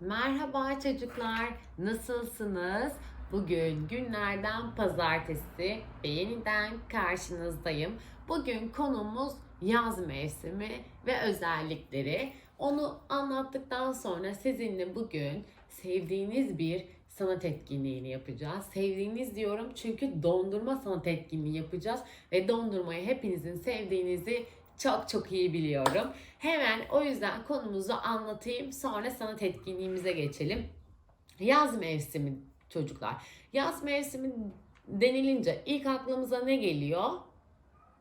Merhaba çocuklar, nasılsınız? Bugün günlerden pazartesi ve yeniden karşınızdayım. Bugün konumuz yaz mevsimi ve özellikleri. Onu anlattıktan sonra sizinle bugün sevdiğiniz bir sanat etkinliğini yapacağız. Sevdiğiniz diyorum çünkü dondurma sanat etkinliği yapacağız ve dondurmayı hepinizin sevdiğinizi çok çok iyi biliyorum. Hemen o yüzden konumuzu anlatayım. Sonra sanat etkinliğimize geçelim. Yaz mevsimi çocuklar. Yaz mevsimi denilince ilk aklımıza ne geliyor?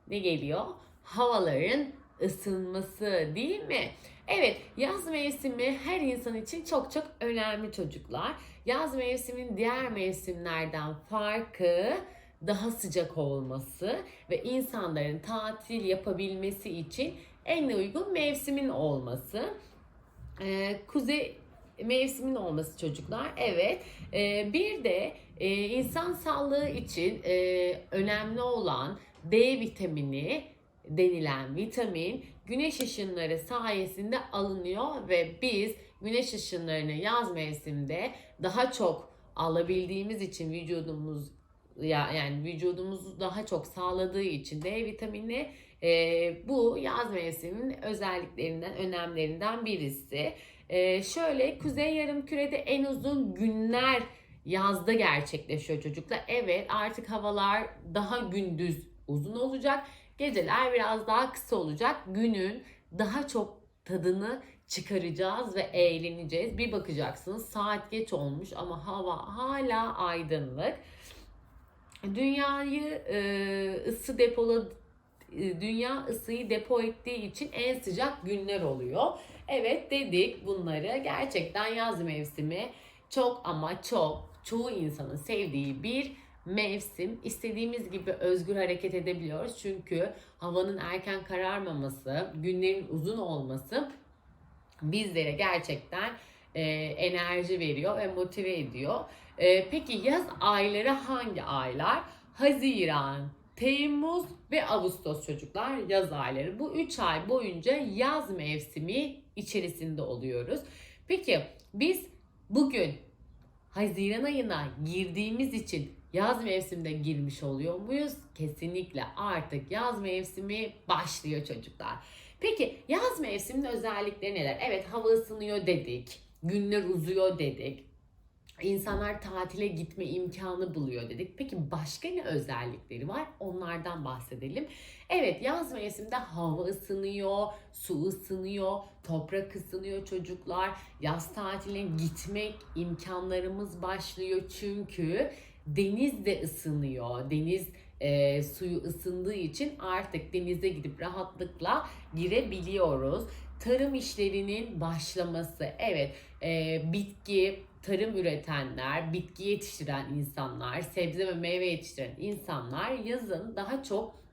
Ne geliyor? Havaların ısınması değil mi? Evet, yaz mevsimi her insan için çok çok önemli çocuklar. Yaz mevsimin diğer mevsimlerden farkı daha sıcak olması ve insanların tatil yapabilmesi için en uygun mevsimin olması. Ee, kuzey mevsimin olması çocuklar. Evet. Ee, bir de e, insan sağlığı için e, önemli olan D vitamini denilen vitamin güneş ışınları sayesinde alınıyor ve biz güneş ışınlarını yaz mevsiminde daha çok alabildiğimiz için vücudumuz ya yani vücudumuzu daha çok sağladığı için D vitamini e, bu yaz mevsiminin özelliklerinden, önemlerinden birisi. E, şöyle kuzey yarımkürede en uzun günler yazda gerçekleşiyor çocuklar. Evet artık havalar daha gündüz uzun olacak. Geceler biraz daha kısa olacak. Günün daha çok tadını çıkaracağız ve eğleneceğiz. Bir bakacaksınız saat geç olmuş ama hava hala aydınlık. Dünyayı e, ısı depola e, dünya ısıyı depo ettiği için en sıcak günler oluyor. Evet dedik bunları. Gerçekten yaz mevsimi çok ama çok çoğu insanın sevdiği bir mevsim. İstediğimiz gibi özgür hareket edebiliyoruz. Çünkü havanın erken kararmaması, günlerin uzun olması bizlere gerçekten e, enerji veriyor ve motive ediyor. E, peki yaz ayları hangi aylar? Haziran, Temmuz ve Ağustos çocuklar yaz ayları. Bu 3 ay boyunca yaz mevsimi içerisinde oluyoruz. Peki biz bugün Haziran ayına girdiğimiz için yaz mevsiminde girmiş oluyor muyuz? Kesinlikle artık yaz mevsimi başlıyor çocuklar. Peki yaz mevsiminin özellikleri neler? Evet hava ısınıyor dedik. Günler uzuyor dedik. İnsanlar tatile gitme imkanı buluyor dedik. Peki başka ne özellikleri var? Onlardan bahsedelim. Evet yaz mevsiminde hava ısınıyor, su ısınıyor, toprak ısınıyor çocuklar. Yaz tatiline gitmek imkanlarımız başlıyor çünkü deniz de ısınıyor. Deniz e, suyu ısındığı için artık denize gidip rahatlıkla girebiliyoruz. Tarım işlerinin başlaması. Evet e, bitki, tarım üretenler, bitki yetiştiren insanlar, sebze ve meyve yetiştiren insanlar yazın daha çok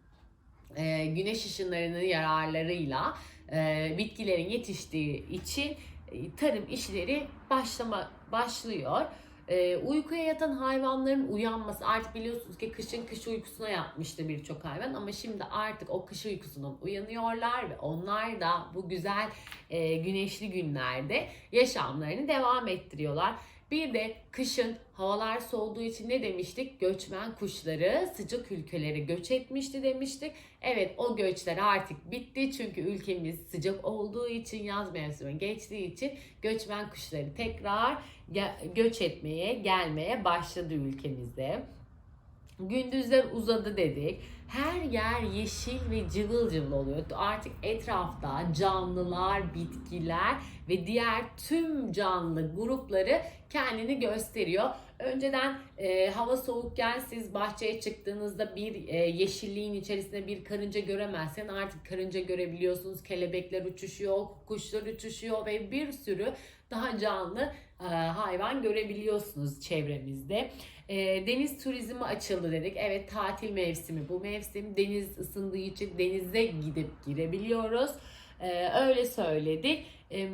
e, güneş ışınlarının yararlarıyla e, bitkilerin yetiştiği için e, tarım işleri başlama başlıyor. E, uykuya yatan hayvanların uyanması artık biliyorsunuz ki kışın kış uykusuna yapmıştı birçok hayvan ama şimdi artık o kış uykusundan uyanıyorlar ve onlar da bu güzel e, güneşli günlerde yaşamlarını devam ettiriyorlar. Bir de kışın havalar soğuduğu için ne demiştik? Göçmen kuşları sıcak ülkelere göç etmişti demiştik. Evet o göçler artık bitti çünkü ülkemiz sıcak olduğu için yaz mevsimi geçtiği için göçmen kuşları tekrar göç etmeye gelmeye başladı ülkemizde. Gündüzler uzadı dedik. Her yer yeşil ve cıvıl cıvıl oluyor. Artık etrafta canlılar, bitkiler ve diğer tüm canlı grupları kendini gösteriyor. Önceden e, hava soğukken siz bahçeye çıktığınızda bir e, yeşilliğin içerisinde bir karınca göremezsen artık karınca görebiliyorsunuz. Kelebekler uçuşuyor, kuşlar uçuşuyor ve bir sürü daha canlı hayvan görebiliyorsunuz çevremizde. E, deniz turizmi açıldı dedik. Evet tatil mevsimi bu mevsim. Deniz ısındığı için denize gidip girebiliyoruz. E, öyle söyledik. E,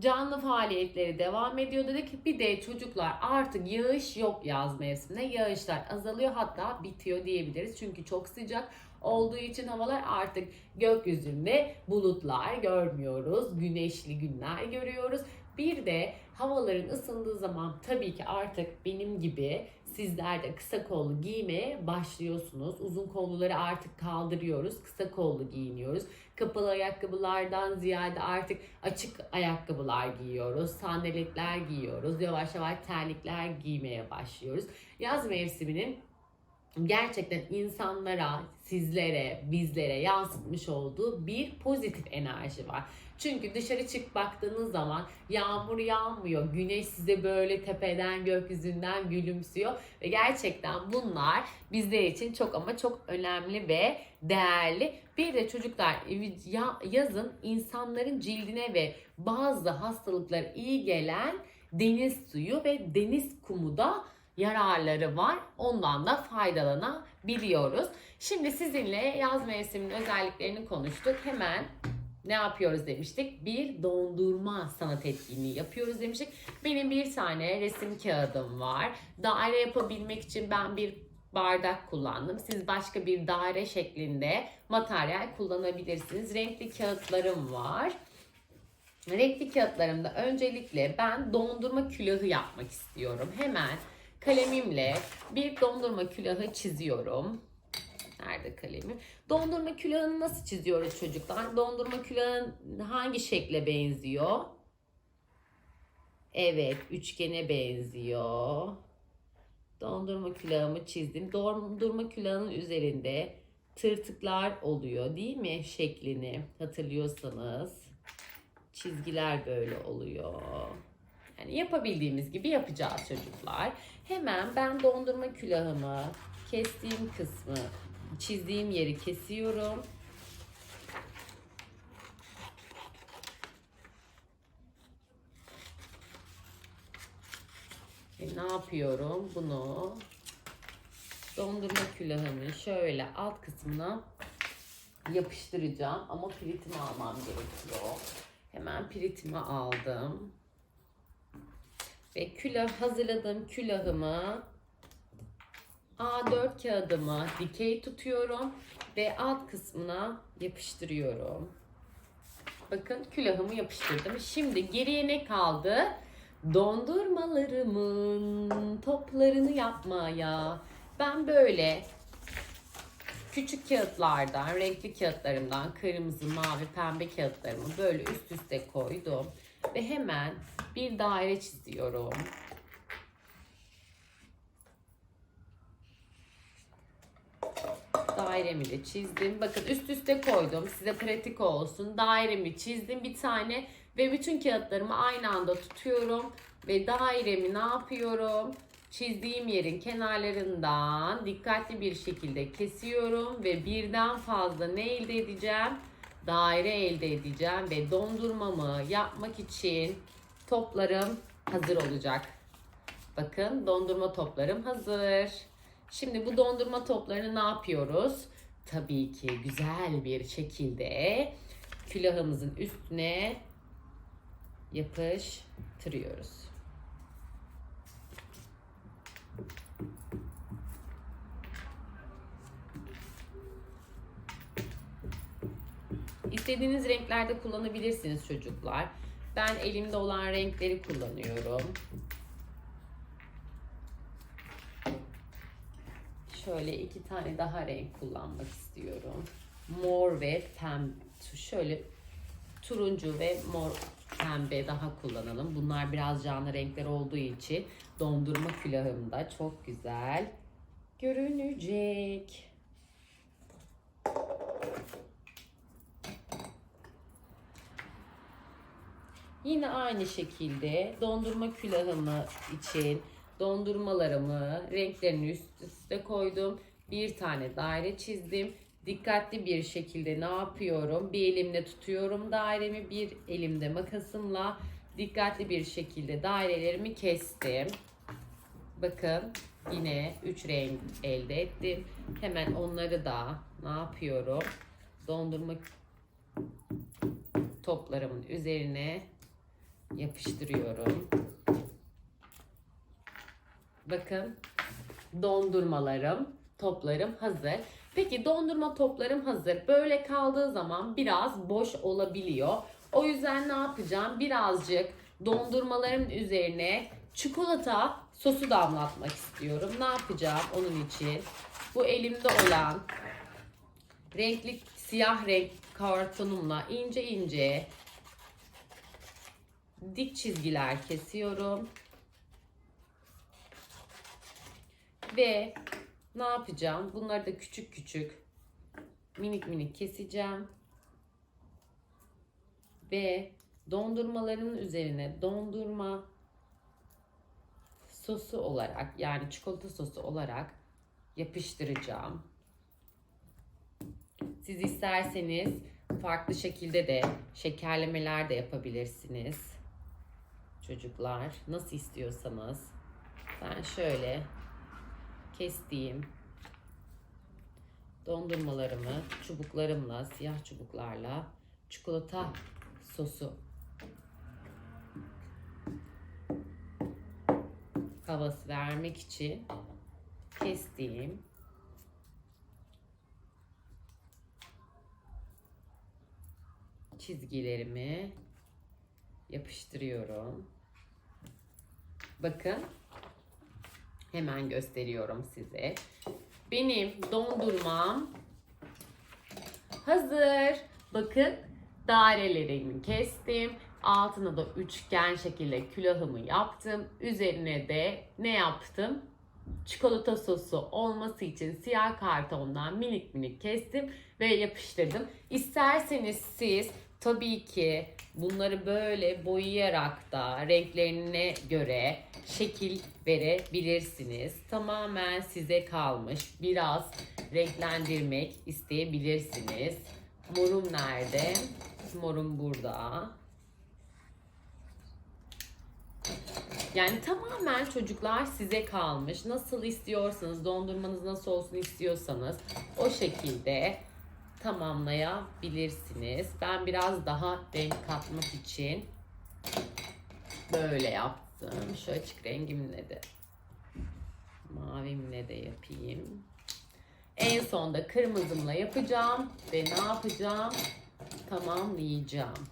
canlı faaliyetleri devam ediyor dedik. Bir de çocuklar artık yağış yok yaz mevsiminde. Yağışlar azalıyor hatta bitiyor diyebiliriz. Çünkü çok sıcak olduğu için havalar artık gökyüzünde bulutlar görmüyoruz. Güneşli günler görüyoruz. Bir de havaların ısındığı zaman tabii ki artık benim gibi sizler de kısa kollu giymeye başlıyorsunuz. Uzun kolluları artık kaldırıyoruz. Kısa kollu giyiniyoruz. Kapalı ayakkabılardan ziyade artık açık ayakkabılar giyiyoruz. Sandaletler giyiyoruz. Yavaş yavaş terlikler giymeye başlıyoruz. Yaz mevsiminin gerçekten insanlara, sizlere, bizlere yansıtmış olduğu bir pozitif enerji var. Çünkü dışarı çık baktığınız zaman yağmur yağmıyor, güneş size böyle tepeden gökyüzünden gülümsüyor ve gerçekten bunlar bizler için çok ama çok önemli ve değerli. Bir de çocuklar ya- yazın insanların cildine ve bazı hastalıklara iyi gelen deniz suyu ve deniz kumu da yararları var. Ondan da faydalanabiliyoruz. Şimdi sizinle yaz mevsiminin özelliklerini konuştuk. Hemen ne yapıyoruz demiştik? Bir dondurma sanat etkinliği yapıyoruz demiştik. Benim bir tane resim kağıdım var. Daire yapabilmek için ben bir bardak kullandım. Siz başka bir daire şeklinde materyal kullanabilirsiniz. Renkli kağıtlarım var. Renkli kağıtlarımda öncelikle ben dondurma külahı yapmak istiyorum. Hemen kalemimle bir dondurma külahı çiziyorum. Nerede kalemim? Dondurma külahını nasıl çiziyoruz çocuklar? Dondurma külahın hangi şekle benziyor? Evet, üçgene benziyor. Dondurma külahımı çizdim. Dondurma külahının üzerinde tırtıklar oluyor değil mi şeklini hatırlıyorsanız. Çizgiler böyle oluyor. Yani yapabildiğimiz gibi yapacağız çocuklar. Hemen ben dondurma külahımı kestiğim kısmı çizdiğim yeri kesiyorum. Ve ne yapıyorum? Bunu dondurma külahımın şöyle alt kısmına yapıştıracağım ama piritimi almam gerekiyor. Hemen piritimi aldım. Ve külah hazırladığım külahımı A4 kağıdımı dikey tutuyorum ve alt kısmına yapıştırıyorum. Bakın külahımı yapıştırdım. Şimdi geriye ne kaldı? Dondurmalarımın toplarını yapmaya. Ben böyle küçük kağıtlardan, renkli kağıtlarımdan kırmızı, mavi, pembe kağıtlarımı böyle üst üste koydum. Ve hemen bir daire çiziyorum. Dairemi de çizdim. Bakın üst üste koydum. Size pratik olsun. Dairemi çizdim bir tane ve bütün kağıtlarımı aynı anda tutuyorum ve dairemi ne yapıyorum? Çizdiğim yerin kenarlarından dikkatli bir şekilde kesiyorum ve birden fazla ne elde edeceğim? Daire elde edeceğim ve dondurmamı yapmak için toplarım hazır olacak. Bakın dondurma toplarım hazır. Şimdi bu dondurma toplarını ne yapıyoruz? Tabii ki güzel bir şekilde külahımızın üstüne yapıştırıyoruz. İstediğiniz renklerde kullanabilirsiniz çocuklar. Ben elimde olan renkleri kullanıyorum. Şöyle iki tane daha renk kullanmak istiyorum. Mor ve pembe. Şöyle turuncu ve mor pembe daha kullanalım. Bunlar biraz canlı renkler olduğu için dondurma külahımda çok güzel görünecek. Yine aynı şekilde dondurma külahımı için dondurmalarımı renklerini üst üste koydum. Bir tane daire çizdim. Dikkatli bir şekilde ne yapıyorum? Bir elimle tutuyorum dairemi, bir elimde makasımla dikkatli bir şekilde dairelerimi kestim. Bakın yine 3 renk elde ettim. Hemen onları da ne yapıyorum? Dondurma toplarımın üzerine yapıştırıyorum. Bakın dondurmalarım, toplarım hazır. Peki dondurma toplarım hazır. Böyle kaldığı zaman biraz boş olabiliyor. O yüzden ne yapacağım? Birazcık dondurmaların üzerine çikolata sosu damlatmak istiyorum. Ne yapacağım onun için? Bu elimde olan renkli siyah renk kartonumla ince ince dik çizgiler kesiyorum. Ve ne yapacağım? Bunları da küçük küçük minik minik keseceğim. Ve dondurmaların üzerine dondurma sosu olarak yani çikolata sosu olarak yapıştıracağım. Siz isterseniz farklı şekilde de şekerlemeler de yapabilirsiniz. Çocuklar nasıl istiyorsanız. Ben şöyle kestiğim dondurmalarımı çubuklarımla, siyah çubuklarla çikolata sosu havası vermek için kestiğim çizgilerimi yapıştırıyorum. Bakın hemen gösteriyorum size. Benim dondurmam hazır. Bakın dairelerimi kestim. Altına da üçgen şekilde külahımı yaptım. Üzerine de ne yaptım? Çikolata sosu olması için siyah kartondan minik minik kestim ve yapıştırdım. İsterseniz siz tabii ki bunları böyle boyayarak da renklerine göre şekil verebilirsiniz. Tamamen size kalmış. Biraz renklendirmek isteyebilirsiniz. Morum nerede? Morum burada. Yani tamamen çocuklar size kalmış. Nasıl istiyorsanız, dondurmanız nasıl olsun istiyorsanız o şekilde tamamlayabilirsiniz. Ben biraz daha renk katmak için böyle yaptım. Şu açık rengimle de mavimle de yapayım. En sonda kırmızımla yapacağım ve ne yapacağım? Tamamlayacağım.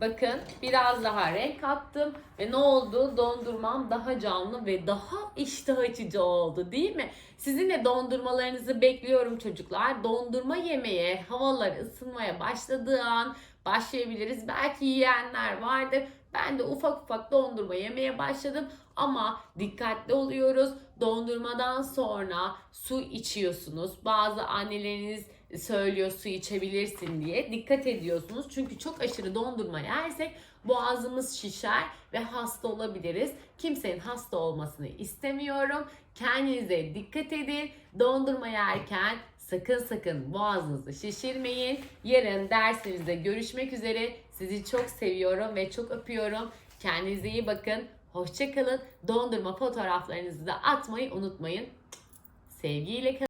Bakın biraz daha renk kattım ve ne oldu? Dondurmam daha canlı ve daha iştah açıcı oldu değil mi? Sizin de dondurmalarınızı bekliyorum çocuklar. Dondurma yemeye havalar ısınmaya başladığı an başlayabiliriz. Belki yiyenler vardır. Ben de ufak ufak dondurma yemeye başladım ama dikkatli oluyoruz. Dondurmadan sonra su içiyorsunuz. Bazı anneleriniz söylüyor su içebilirsin diye dikkat ediyorsunuz. Çünkü çok aşırı dondurma yersek boğazımız şişer ve hasta olabiliriz. Kimsenin hasta olmasını istemiyorum. Kendinize dikkat edin. Dondurma yerken sakın sakın boğazınızı şişirmeyin. Yarın dersimizde görüşmek üzere. Sizi çok seviyorum ve çok öpüyorum. Kendinize iyi bakın. Hoşçakalın. Dondurma fotoğraflarınızı da atmayı unutmayın. Sevgiyle kalın.